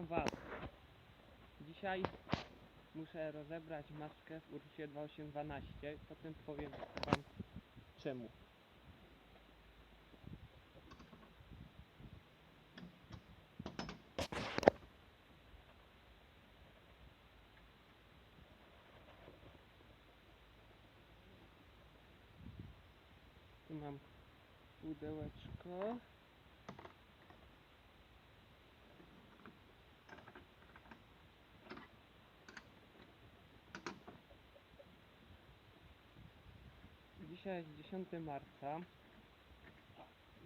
Witam Was. Dzisiaj muszę rozebrać maskę w Ursusie 2812. Potem powiem Wam czemu. Tu mam pudełeczko. Dzisiaj jest 10 marca.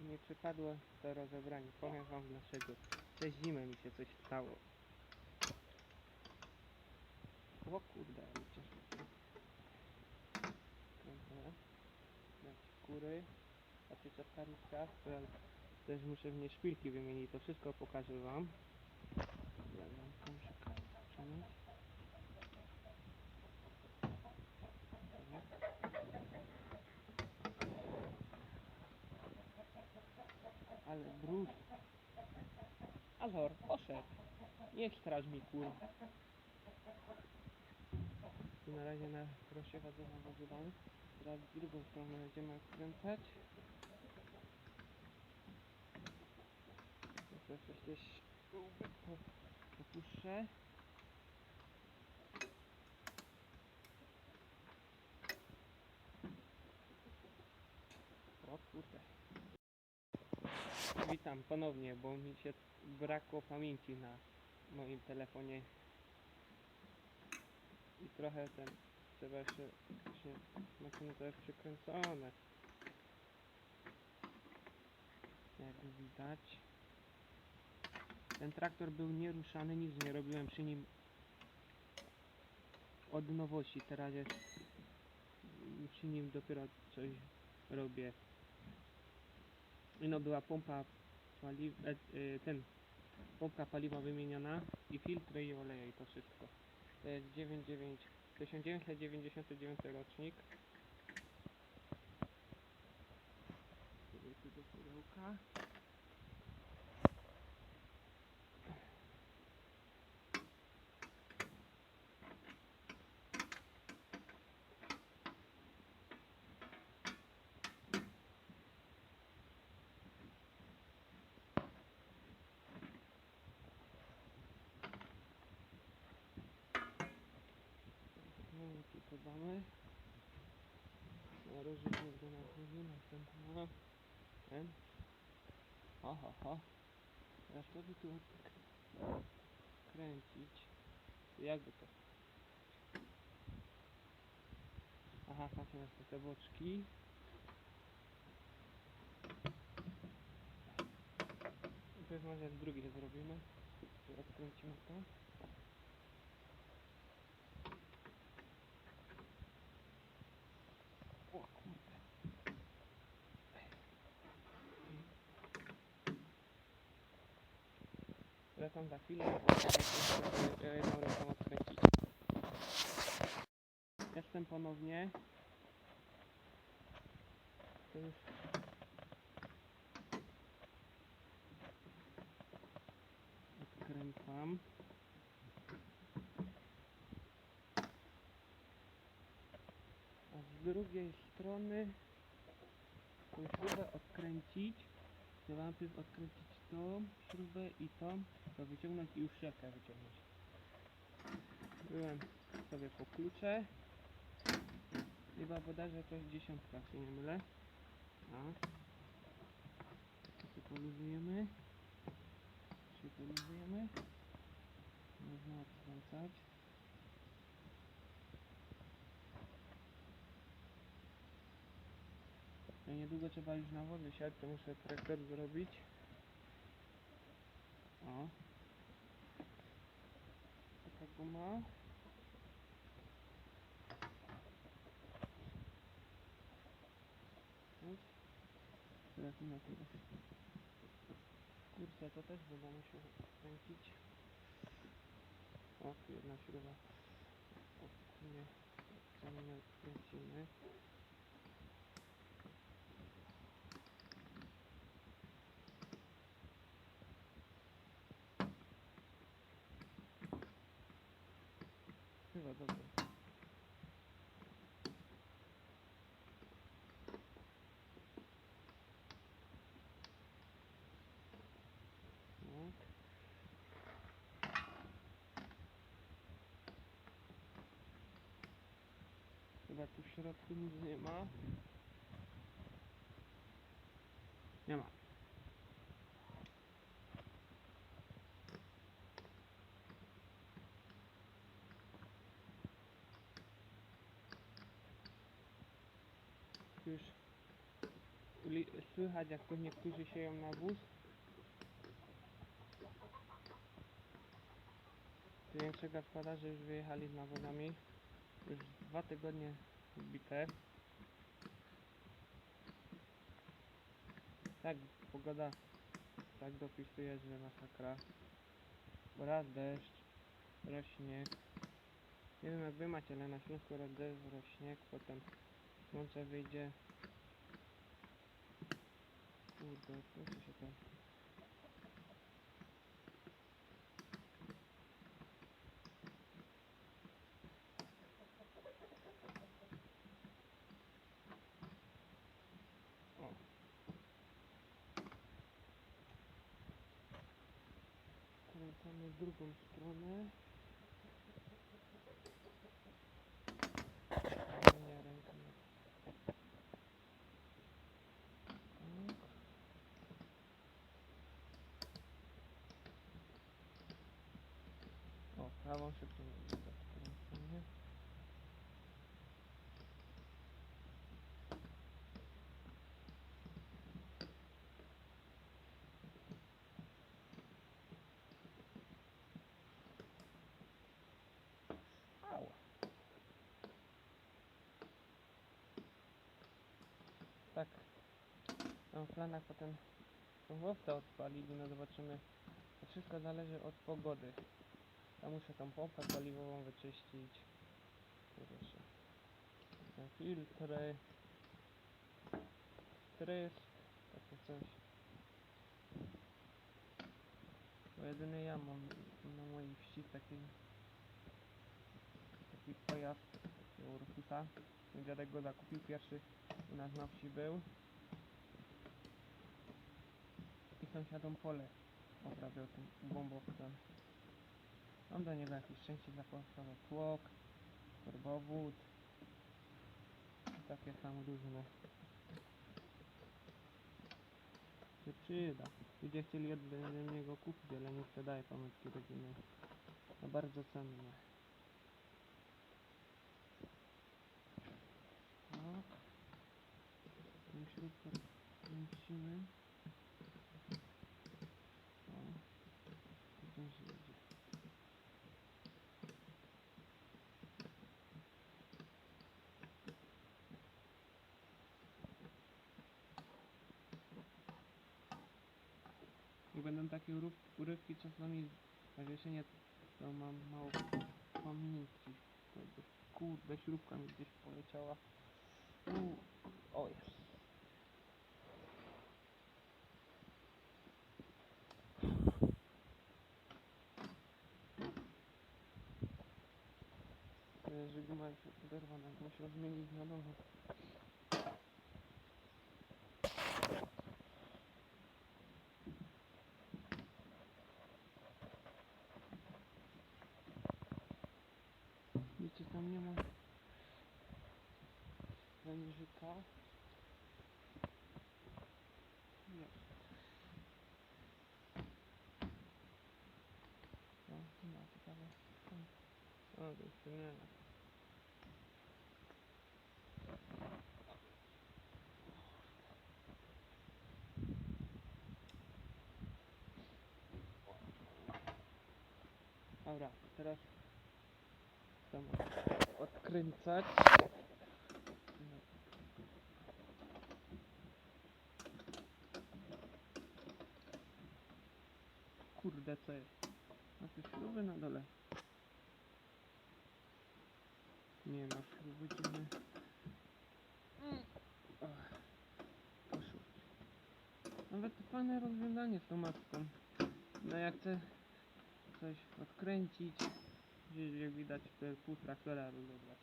Nie przypadło to rozebranie. Powiem wam dlaczego. Przez zimę mi się coś stało. O kurde. Dać kury. W karniczkach. Teraz też muszę w nie szpilki wymienić. To wszystko pokażę wam to muszę przenieść. Ale brud. Azor, poszedł. Nie straż mi kur. I na razie na proszę chodzę na wodzywany. Teraz w drugą stronę będziemy kręcać. Teraz gdzieś po- popuszczę. O kurde. Witam ponownie, bo mi się brakło pamięci na moim telefonie. I trochę ten trzeba jeszcze właśnie znaczy no to jest przykręcone. Jak widać. Ten traktor był nieruszany, nic nie robiłem przy nim od nowości. Teraz jest przy nim dopiero coś robię. No była pompa e, e, ten pompka paliwa wymieniona i filtry i oleje i to wszystko. To jest 99 1999 rocznik. Sobie tu. No podamy. Na rozrzutnik do nadchodzi, następna. Ten. Ha, ha, ha. Teraz to by tu kręcić. Jakby to. Aha, patrzcie na te boczki. I teraz może drugie zrobimy. Odkręcimy to. Wracam za chwilę, muszę jedną ręką odkręcić. Jestem ponownie. To już odkręcam. A z drugiej strony śrubę odkręcić. Trzeba najpierw odkręcić tą i tą, to wyciągnąć i już siatkę wyciągnąć. Byłem sobie po klucze. Chyba bodajże to jest dziesiątka, się nie mylę. To sobie poluzujemy. Się poluzujemy. Można odkręcać. No niedługo trzeba już na wodę siać, to muszę traktor zrobić. O. Ups. Teraz na tym. Kurczę, to też będę musiał kręcić. O, jedna śruba. O, nie. Nie odkręcimy. Chyba dobrze. No. Chyba tu w środku nic nie ma. Nie ma. Już słychać jak tu niektórzy sieją na wóz. Tu większe gospodarze już wyjechali z nawozami. Już dwa tygodnie zbite. Tak, pogoda tak dopisuje, że masakra. Bo raz deszcz, raz śnieg. Nie wiem jak wy macie, ale na Śląsku raz deszcz, raz śnieg, potem słońce wyjdzie. Kurde, co się tam... O. Kręcamy w drugą stronę. Tak. O, prawą szybko nie Tak. W planach potem łowcę odpalić, no zobaczymy. To wszystko zależy od pogody. Ja muszę tą pompę paliwową wyczyścić. Proszę. Filtry. Trysk. Takie coś. Bo jedyny ja mam na mojej wsi taki taki pojazd Ursusa. Mój dziadek go zakupił pierwszy u nas na wsi był. I sąsiadom pole oprawiał tym bombowcem. Mam do niego jakieś części zapasowe, tłok, korbowód i takie samo różne. Się przyda. Ludzie chcieli ode niego kupić, ale nie sprzedaje pamiątki rodziny. Bardzo cenne. Tak. Tą śrubkę kręcimy. O. Będą takie urywki czasami na wieszenie, to mam mało pamięci. Kurde, śrubka mi gdzieś poleciała. U, o jest. Czuję, że guma już jest oderwana, jak muszę zmienić na nowo. Wiecie, tam nie ma wężyka. Jest. No, nie ma ciekawe. O, to jeszcze nie ma. Dobra, teraz chcę odkręcać. Kurde, co jest? A tu śruby na dole. Nie ma śruby, dziwne. Nawet fajne rozwiązanie z tą maską. No jak chcę coś odkręcić, Gdzieś jak widać te pół traktora rozebrać.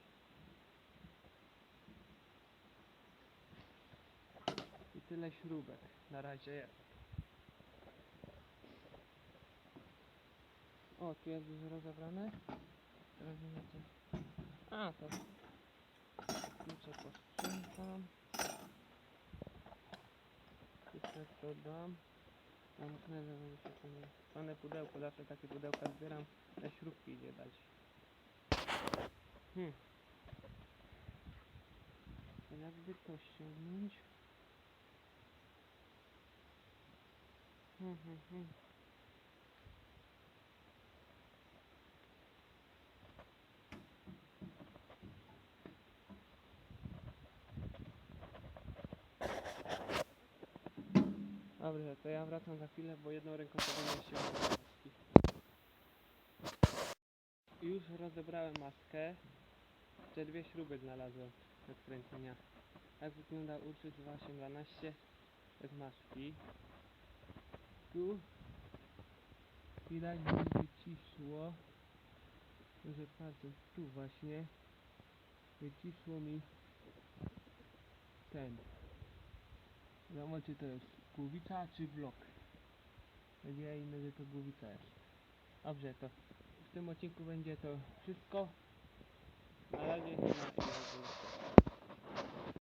I tyle śrubek na razie jest. O, tu jest już rozebrane. Teraz co. A, to klucze posprzątam. Klucze to dam. Nie... Pane pudełko, zawsze takie pudełka zbieram. Te śrubki idzie dać. Hmm. Jakby to ściągnąć? Hmm, hmm, hmm. Dobrze, to ja wracam za chwilę, bo jedną ręką to będę ściągnął. Już rozebrałem maskę. Jeszcze dwie śruby znalazłem do skręcenia. Tak wygląda uczy 2812 bez maski. Tu widać, że mi wycisło. Może patrzeć tu właśnie. Wycisło mi ten. Czy to jest Głowica czy vlog? Wydzielajmy, że to głowica jest. Dobrze, to w tym odcinku będzie to wszystko. Na razie.